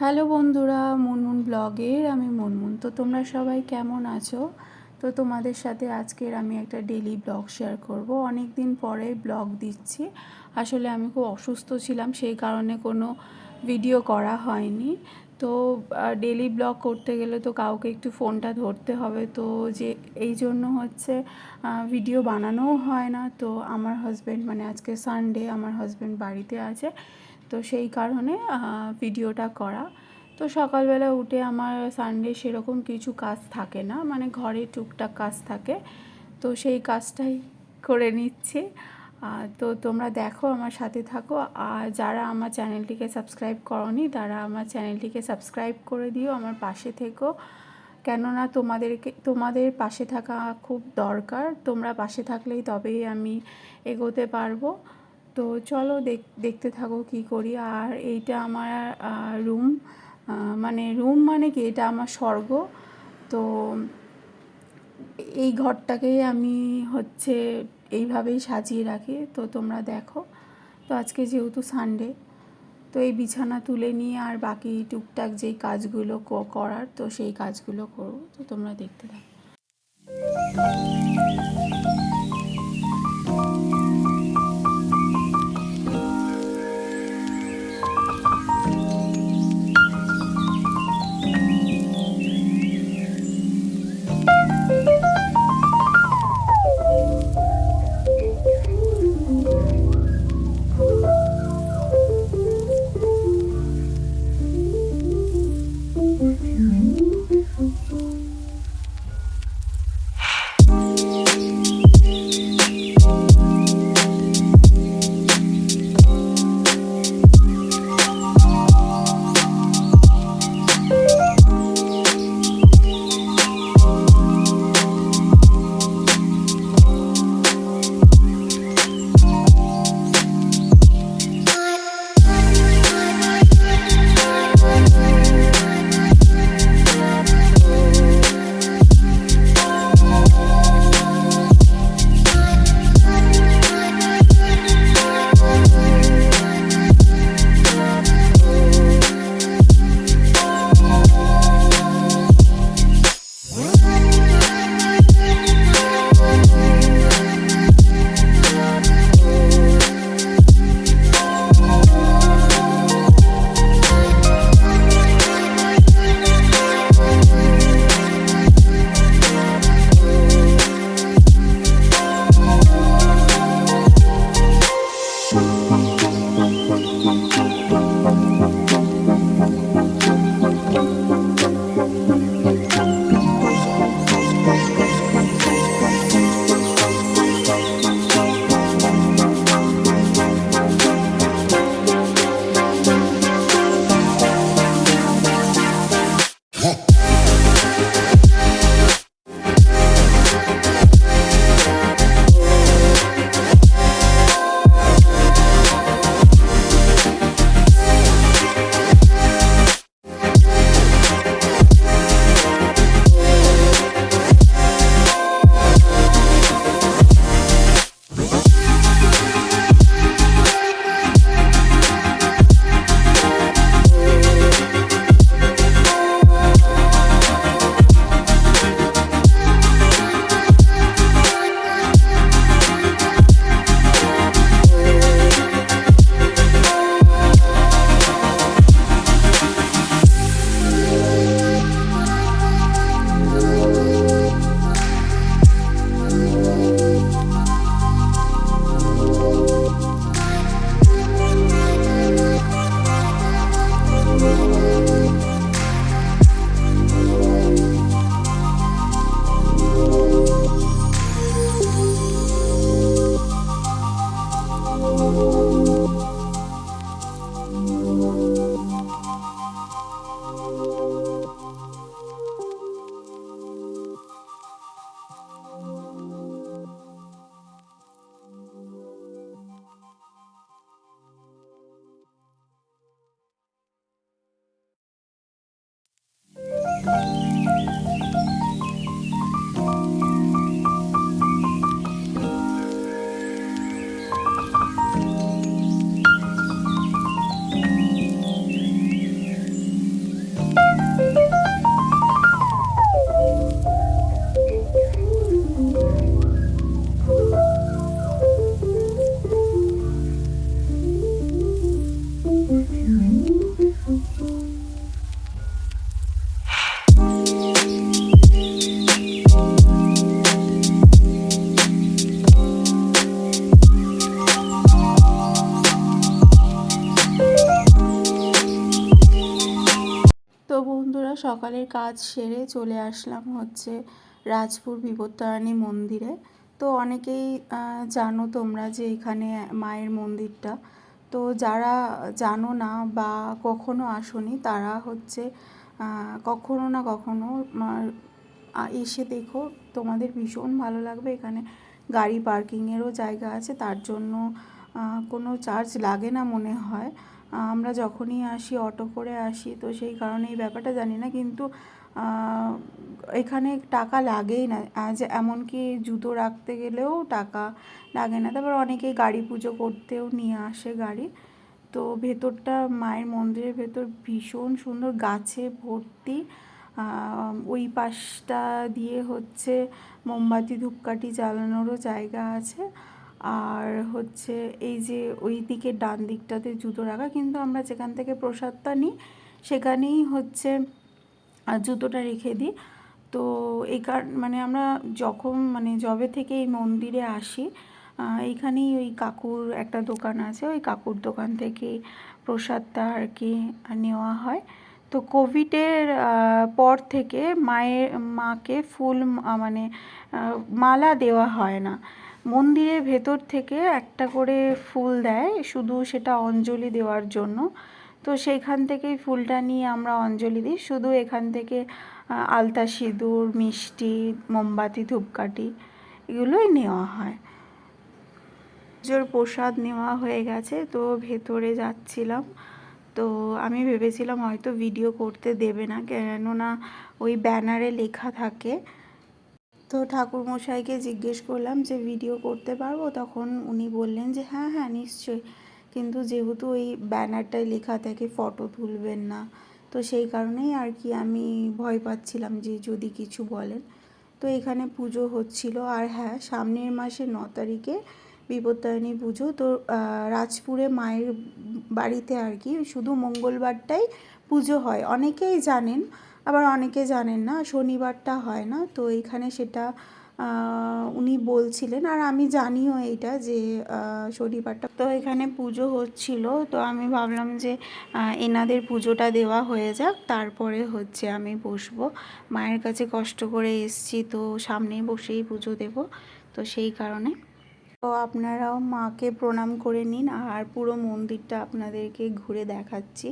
Hello বন্ধুরা, মুনমুন ব্লগের, আমি মুনমুন। তো তোমরা সবাই কেমন আছো? তো তোমাদের সাথে আজকের আমি একটা ডেলি ব্লগ শেয়ার করব। অনেক দিন পরে ব্লগ দিচ্ছি। আসলে আমি খুব অসুস্থ ছিলাম, সেই কারণে কোনো ভিডিও করা হয়নি। তো ডেলি ব্লগ করতে গেলে তো কাউকে একটু ফোনটা ধরতে হবে। তো যে, এই জন্য হচ্ছে ভিডিও বানানোও হয় না। তো আমার হাজব্যান্ড মানে আজকে সানডে আমার হাজব্যান্ড বাড়িতে আছে। তো সেই কারণে ভিডিওটা করা। তো সকালবেলা উঠে আমার সানডে সেরকম কিছু কাজ থাকে না। মানে ঘরে টুকটাক কাজ থাকে। তো সেই কাজটাই করে নিচ্ছে। তো তোমরা দেখো, আমার সাথে থাকো। আর যারা আমার চ্যানেলটিকে সাবস্ক্রাইব করনি, তারা আমার চ্যানেলটিকে সাবস্ক্রাইব করে দিও, আমার পাশে থেকো। কেননা তোমাদেরকে, তোমাদের পাশে থাকা খুব দরকার। তোমরা পাশে থাকলেই তবেই আমি এগোতে পারব। তো চলো দেখতে থাকো কি করি। আর এইটা আমার রুম মানে রুম মানে কি? এটা আমার স্বর্গ। তো এই ঘরটাকেই আমি হচ্ছে এইভাবেই সাজিয়ে রাখি। তো তোমরা দেখো। তো আজকে যেহেতু সানডে তো এই বিছানা তুলে নিয়ে আর বাকি টুকটাক যেই কাজগুলো করার, তো সেই কাজগুলো করব। তো তোমরা দেখতে থাকো। কাজ সেরে চলে আসলাম হচ্ছে রাজপুর বিপত্তারানী মন্দিরে। তো অনেকেই জানো তোমরা যে এখানে মায়ের মন্দিরটা। তো যারা জানো না বা কখনো আসোনি, তারা হচ্ছে কখনো না কখনো এসে দেখো তোমাদের ভীষণ ভালো লাগবে। এখানে গাড়ি পার্কিংয়েরও জায়গা আছে, তার জন্য কোনো চার্জ লাগে না মনে হয়। আমরা যখনই আসি, অটো করে আসি, তো সেই কারণে এই ব্যাপারটা জানি না, কিন্তু এখানে টাকা লাগেই না। আজ এমনকি জুতো রাখতে গেলেও টাকা লাগে না। তারপর অনেকেই গাড়ি পুজো করতেও নিয়ে আসে গাড়ি। তো ভেতরটা, মায়ের মন্দিরের ভেতর ভীষণ সুন্দর গাছে ভর্তি। ওই পাশটা দিয়ে হচ্ছে মোমবাতি ধূপকাঠি জ্বালানোরও জায়গা আছে। আর হচ্ছে এই যে ওই দিকে ডান দিকটাতে জুতো রাখা, কিন্তু আমরা যেখান থেকে প্রসাদটা নিই সেখানেই হচ্ছে জুতোটা রেখে দিই। তো এই কার মানে আমরা যখন মানে যবে থেকে এই মন্দিরে আসি এইখানেই ওই কাকুর একটা দোকান আছে, ওই কাকুর দোকান থেকে প্রসাদটা আর কি নেওয়া হয়। তো কোভিডের পর থেকে মায়ের, মাকে ফুল মানে মালা দেওয়া হয় না। মন্দিরের ভেতর থেকে একটা করে ফুল দেয়, শুধু সেটা অঞ্জলি দেওয়ার জন্য। তো সেইখান থেকেই ফুলটা নিয়ে আমরা অঞ্জলি দিই, শুধু এখান থেকে আলতা সিঁদুর, মিষ্টি, মোমবাতি, ধূপকাঠি এগুলোই নেওয়া হয়। পুজোর প্রসাদ নেওয়া হয়ে গেছে, তো ভেতরে যাচ্ছিলাম। তো আমি ভেবেছিলাম হয়তো ভিডিও করতে দেবে না, কেননা ওই ব্যানারে লেখা থাকে তো ঠাকুরমশাইকে জিজ্ঞেস করলাম যে ভিডিও করতে পারব? তখন উনি বললেন যে হ্যাঁ হ্যাঁ নিশ্চয়ই। কিন্তু যেহেতু ওই ব্যানারটায় লেখা থাকে ফটো তুলবেন না। তো সেই কারণেই আর কি আমি ভয় পাচ্ছিলাম যে যদি কিছু বলেন। তো এখানে পুজো হচ্ছিল। আর হ্যাঁ সামনের মাসে ন তারিখে বিপত্তারিণী পুজো। তো রাজপুরে মায়ের বাড়িতে আর কি শুধু মঙ্গলবারটাই পুজো হয়। অনেকেই জানেন আবার অনেকে জানেন না, শনিবারটা হয় না, তো এখানে সেটা উনি বলছিলেন আর আমি জানিও এইটা যে শনিবারটা। তো এখানে পুজো হচ্ছিল, তো আমি ভাবলাম যে এনাদের পুজোটা দেওয়া হয়ে যাক, তারপরে হচ্ছে আমি বসবো। মায়ের কাছে কষ্ট করে এসছি, তো সামনেই বসেই পুজো দেব, তো সেই কারণে। তো আপনারাও মাকে প্রণাম করে নিন, আর পুরো মন্দিরটা আপনাদেরকে ঘুরে দেখাচ্ছি।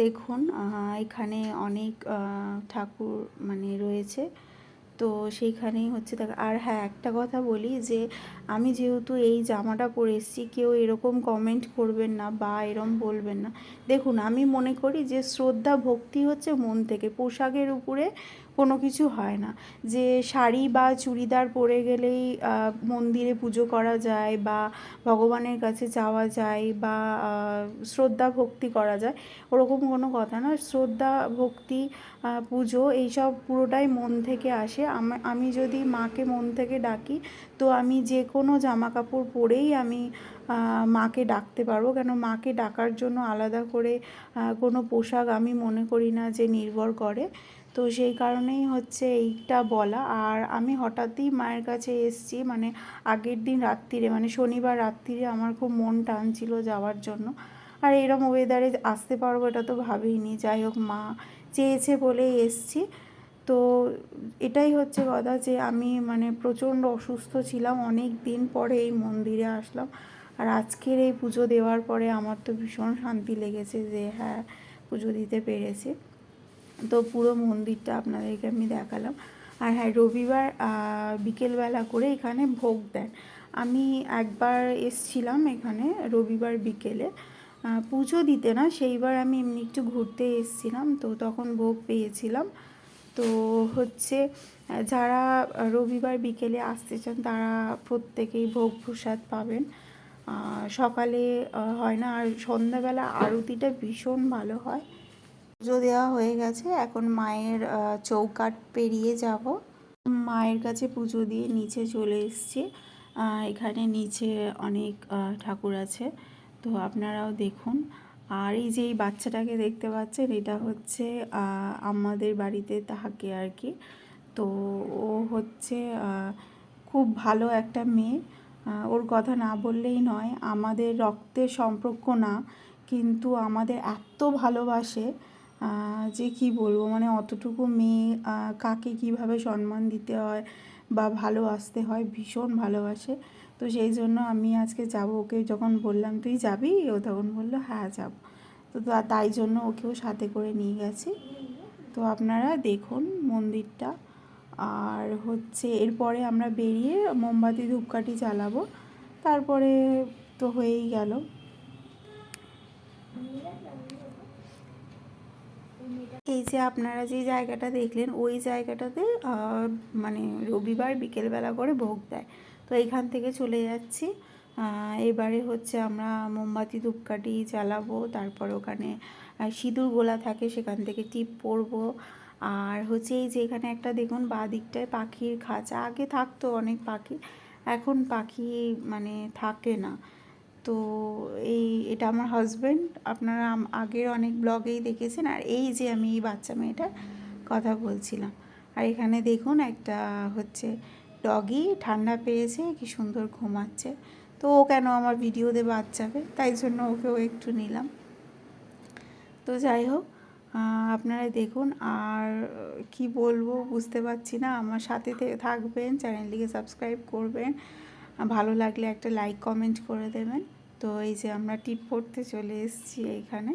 দেখুন এখানে অনেক ঠাকুর মানে রয়েছে। তো সেইখানেই হচ্ছে দেখ আর হ্যাঁ একটা কথা বলি যে, আমি যেহেতু এই জামাটা পরে এসেছি, কেউ এরকম কমেন্ট করবেন না বা এরম বলবেন না। দেখুন, আমি মনে করি যে শ্রদ্ধা, ভক্তি হচ্ছে মন থেকে, পোশাকের উপরে কোনো কিছু হয় না। যে শাড়ি বা চুড়িদার পরে গেলেই মন্দিরে পুজো করা যায় বা ভগবানের কাছে যাওয়া যায় বা শ্রদ্ধা ভক্তি করা যায়, ওরকম কোনো কথা না। শ্রদ্ধা, ভক্তি পুজো এইসব পুরোটাই মন থেকে আসে। আম- যদি মাকে মন থেকে ডাকি, তো আমি যে কোনো জামা কাপড় পরেই আমি মাকে ডাকতে পারব। কেন মাকে ডাকার জন্য আলাদা করে কোনো পোশাক আমি মনে করি না যে নির্ভর করে। তো সেই কারণেই হচ্ছে এইটা বলা। আর আমি হঠাৎই মায়ের কাছে এসেছি মানে আগের দিন রাত্রিরে মানে শনিবার রাত্রিরে আমার খুব মন টানছিল যাওয়ার জন্য। আর এরম ওয়েদারে আসতে পারব এটা তো ভাবিনি। যাই হোক, মা চেয়েছে বলেই এসছি। তো এটাই হচ্ছে কথা যে আমি মানে প্রচণ্ড অসুস্থ ছিলাম অনেক দিন পরে এই মন্দিরে আসলাম। আর আজকের এই পুজো দেওয়ার পরে আমার তো ভীষণ শান্তি লেগেছে যে হ্যাঁ পুজো দিতে পেরেছি। তো পুরো মন্দিরটা আপনাদেরকে আমি দেখালাম। আর হ্যাঁ রবিবার বিকেলবেলা করে এখানে ভোগ দেন। আমি একবার এসছিলাম এখানে রবিবার বিকেলে। পুজো দিতে না, সেইবার আমি এমনি একটু ঘুরতে এসছিলাম, তো তখন ভোগ পেয়েছিলাম। তো হচ্ছে যারা রবিবার বিকেলে আসতে চান, তারা প্রত্যেকেই ভোগ প্রসাদ পাবেন। সকালে হয় না, আর সন্ধ্যাবেলা আরতিটা ভীষণ ভালো হয়। পুজো দেওয়া হয়ে গেছে। এখন মায়ের চৌকাঠ পেরিয়ে যাব। মায়ের কাছে পুজো দিয়ে নিচে চলে এসেছি। এখানে নিচে অনেক ঠাকুর আছে। তো আপনারাও দেখুন। আর এই যে এই বাচ্চাটাকে দেখতে পাচ্ছেন, এটা হচ্ছে আমাদের বাড়িতে তাহাকে আর কি। তো ও হচ্ছে খুব ভালো একটা মেয়ে। ওর কথা না বললেই নয়, আমাদের রক্তের সম্পর্ক না, কিন্তু আমাদের এত ভালোবাসে। যে কি বলব? মানে অতটুকু মেয়ে কাকে কীভাবে সম্মান দিতে হয় বা ভালোবাসতে হয় ভীষণ ভালোবাসে। তো সেই জন্য আমি আজকে যাব ওকে যখন বললাম, তুই যাবি? ও তখন বলল হ্যাঁ যাব। তো, তাই জন্য ওকেও সাথে করে নিয়ে গেছি। তো আপনারা দেখুন মন্দিরটা। আর হচ্ছে এরপরে আমরা বেরিয়ে মোমবাতি ধূপকাঠি জ্বালাবো। তারপরে তো হয়েই গেল। এই যে আপনারা যে জায়গাটা দেখলেন, ওই জায়গাটাতে মানে রবিবার বিকেলবেলা করে ভোগ দেয়। তো এইখান থেকে চলে যাচ্ছি। এবারে হচ্ছে আমরা মোমবাতি, ধূপকাঠি জ্বালাবো, তারপর ওখানে সিঁদুর গোলা থাকে, সেখান থেকে টিপ পরবো। আর হচ্ছে এই যে এখানে একটা দেখুন বাঁ দিকটায় পাখির খাঁচা, আগে থাকতো অনেক পাখি, এখন পাখি মানে থাকে না। তো এই, এটা আমার হাজব্যান্ড আপনারা আগের অনেক ব্লগেই দেখেছেন, আর এই যে আমি এই বাচ্চা মেয়েটার কথা বলছিলাম। আর এখানে দেখুন একটা হচ্ছে ডগি ঠান্ডা পেয়েছে, কি সুন্দর ঘুমাচ্ছে। তো ও কেন আমার ভিডিওতে বাচ্চাবে? তাই জন্য ওকেও একটু নিলাম। তো যাই হোক আপনারা দেখুন, আর কি বলব বুঝতে পারছি না। আমার সাথে থাকবেন চ্যানেলটিকে সাবস্ক্রাইব করবেন। ভালো লাগলে একটা লাইক কমেন্ট করে দেবেন। তো এই যে আমরা টিপ পড়তে চলে এসেছি এইখানে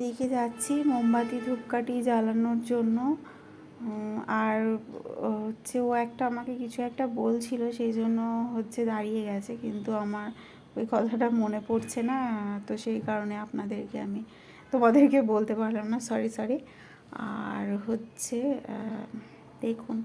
দিকে যাচ্ছি মোমবাতি ধূপকাঠি জ্বালানোর জন্য। আর হচ্ছে ও একটা আমাকে কিছু একটা বলছিল, সেই জন্য হচ্ছে দাঁড়িয়ে গেছে, কিন্তু আমার ওই কথাটা মনে পড়ছে না। তো সেই কারণে আপনাদেরকে আমি, তোমাদেরকে বলতে পারলাম না সরি সরি আর হচ্ছে দেখুন।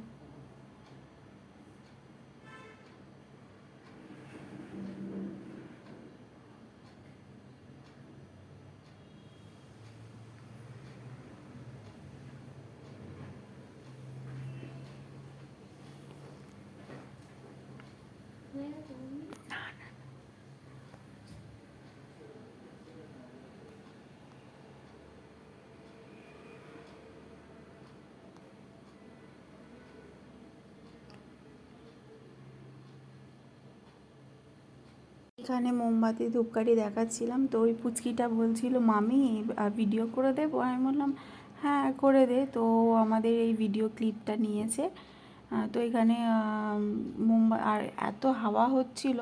এখানে মোমবাতি, ধূপকাঠি দেখাচ্ছিলাম। তো ওই পুচকিটা বলছিল, মামি ভিডিও করে দেবো আমি বললাম হ্যাঁ করে দে। তো আমাদের এই ভিডিও ক্লিপটা নিয়েছে। তো এখানে মোমবা, আর এত হাওয়া হচ্ছিল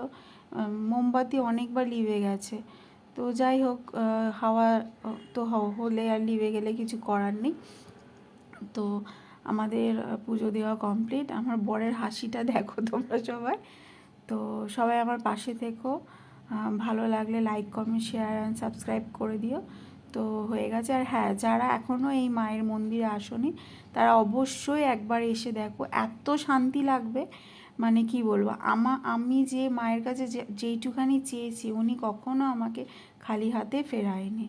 মোমবাতি অনেকবার লিভে গেছে। তো যাই হোক হাওয়া তো হলে আর লিভে গেলে কিছু করার নেই। তো আমাদের পুজো দেওয়া কমপ্লিট আমার বরের হাসিটা দেখো তোমরা সবাই। তো সবাই আমার পাশে থেকো। ভালো লাগলে like comment share and subscribe করে দিও। তো হয়ে গেছে। আর হ্যাঁ যারা এখনও এই মায়ের মন্দিরে আসনি, তারা অবশ্যই একবার এসে দেখো। এত শান্তি লাগবে। মানে কি বলব? আমা, আমি যে মায়ের কাছে যেইটুখানি চেয়েছি, উনি কখনো আমাকে খালি হাতে ফেরায়নি।